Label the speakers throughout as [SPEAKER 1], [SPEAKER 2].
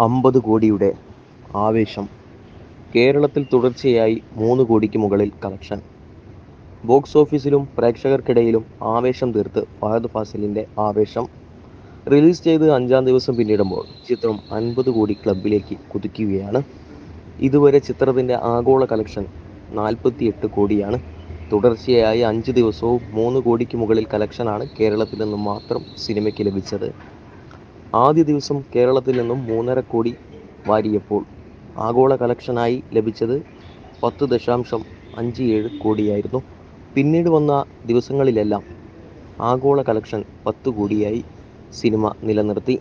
[SPEAKER 1] അമ്പത് കോടിയുടെ ആവേശം. കേരളത്തിൽ തുടർച്ചയായി മൂന്ന് കോടിക്ക് മുകളിൽ കളക്ഷൻ ബോക്സ് ഓഫീസിലും പ്രേക്ഷകർക്കിടയിലും ആവേശം തീർത്ത് ഫഹദ് ഫാസിലിന്റെ ആവേശം. റിലീസ് ചെയ്ത് അഞ്ചാം ദിവസം പിന്നിടുമ്പോൾ ചിത്രം അൻപത് കോടി ക്ലബിലേക്ക് കുതിക്കുകയാണ്. ഇതുവരെ ചിത്രത്തിന്റെ ആഗോള കളക്ഷൻ നാൽപ്പത്തിയെട്ട് കോടിയാണ്. തുടർച്ചയായി അഞ്ച് ദിവസവും മൂന്ന് കോടിക്ക് മുകളിൽ കളക്ഷനാണ് കേരളത്തിൽ നിന്നും മാത്രം സിനിമയ്ക്ക് ലഭിച്ചത്. ആദ്യ ദിവസം കേരളത്തിൽ നിന്നും മൂന്നര കോടി വാരിയപ്പോൾ ആഗോള കളക്ഷനായി ലഭിച്ചത് പത്ത് ദശാംശം അഞ്ച് ഏഴ് കോടിയായിരുന്നു. പിന്നീട് വന്ന ദിവസങ്ങളിലെല്ലാം ആഗോള കളക്ഷൻ പത്ത് കോടിയായി സിനിമ നിലനിർത്തി.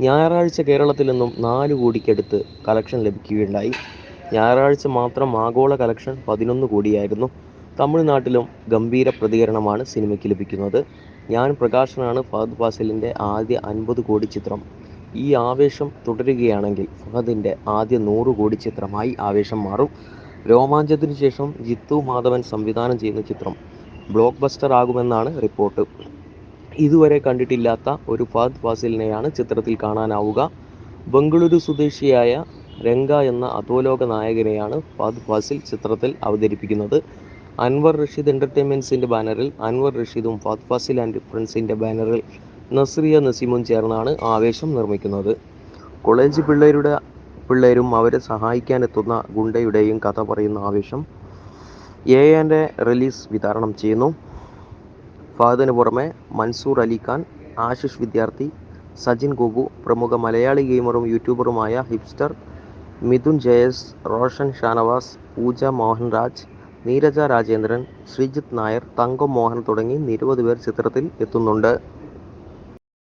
[SPEAKER 1] ഞായറാഴ്ച കേരളത്തിൽ നിന്നും നാല് കോടിക്കടുത്ത് കളക്ഷൻ ലഭിക്കുകയുണ്ടായി. ഞായറാഴ്ച മാത്രം ആഗോള കളക്ഷൻ പതിനൊന്ന് കോടിയായിരുന്നു. തമിഴ്നാട്ടിലും ഗംഭീര പ്രതികരണമാണ് സിനിമയ്ക്ക് ലഭിക്കുന്നത്. ഞാൻ പ്രകാശനാണ് ഫഹദ് ഫാസിലിന്റെ ആദ്യ അൻപത് കോടി ചിത്രം. ഈ ആവേശം തുടരുകയാണെങ്കിൽ ഫഹദിന്റെ ആദ്യ നൂറ് കോടി ചിത്രമായി ആവേശം മാറും. രോമാഞ്ചത്തിനു ശേഷം ജിത്തു മാധവൻ സംവിധാനം ചെയ്യുന്ന ചിത്രം ബ്ലോക്ക് ബസ്റ്റർ ആകുമെന്നാണ് റിപ്പോർട്ട്. ഇതുവരെ കണ്ടിട്ടില്ലാത്ത ഒരു ഫഹദ് ഫാസിലിനെയാണ് ചിത്രത്തിൽ കാണാനാവുക. ബംഗളൂരു സ്വദേശിയായ രംഗ എന്ന അധോലോക നായകനെയാണ് ഫഹദ് ഫാസിൽ ചിത്രത്തിൽ അവതരിപ്പിക്കുന്നത്. അൻവർ റഷീദ് എന്റർടൈൻമെന്റ്സിന്റെ ബാനറിൽ അൻവർ റഷീദും ഫാത് ഫാസിൽ ആൻഡ് ഫ്രണ്ട്സിന്റെ ബാനറിൽ നസ്രിയ നസീമും ചേർന്നാണ് ആവേശം നിർമ്മിക്കുന്നത്. കോളേജ് പിള്ളേരുടെ പിള്ളേരും അവരെ സഹായിക്കാനെത്തുന്ന ഗുണ്ടയുടെയും കഥ പറയുന്ന ആവേശം എ എന്റെ റിലീസ് വിതരണം ചെയ്യുന്നു. ഫാദിന് പുറമെ മൻസൂർ അലി ഖാൻ ആശിഷ് വിദ്യാർത്ഥി സജിൻ ഗോപു പ്രമുഖ മലയാളി ഗെയിമറും യൂട്യൂബറുമായ ഹിപ്സ്റ്റർ മിഥുൻ ജയസ് റോഷൻ ഷാനവാസ് പൂജ മോഹൻരാജ് നീരജ രാജേന്ദ്രൻ ശ്രീജിത്ത് നായർ തങ്കം മോഹൻ തുടങ്ങി നിരവധി പേർ ചിത്രത്തിൽ എത്തുന്നുണ്ട്.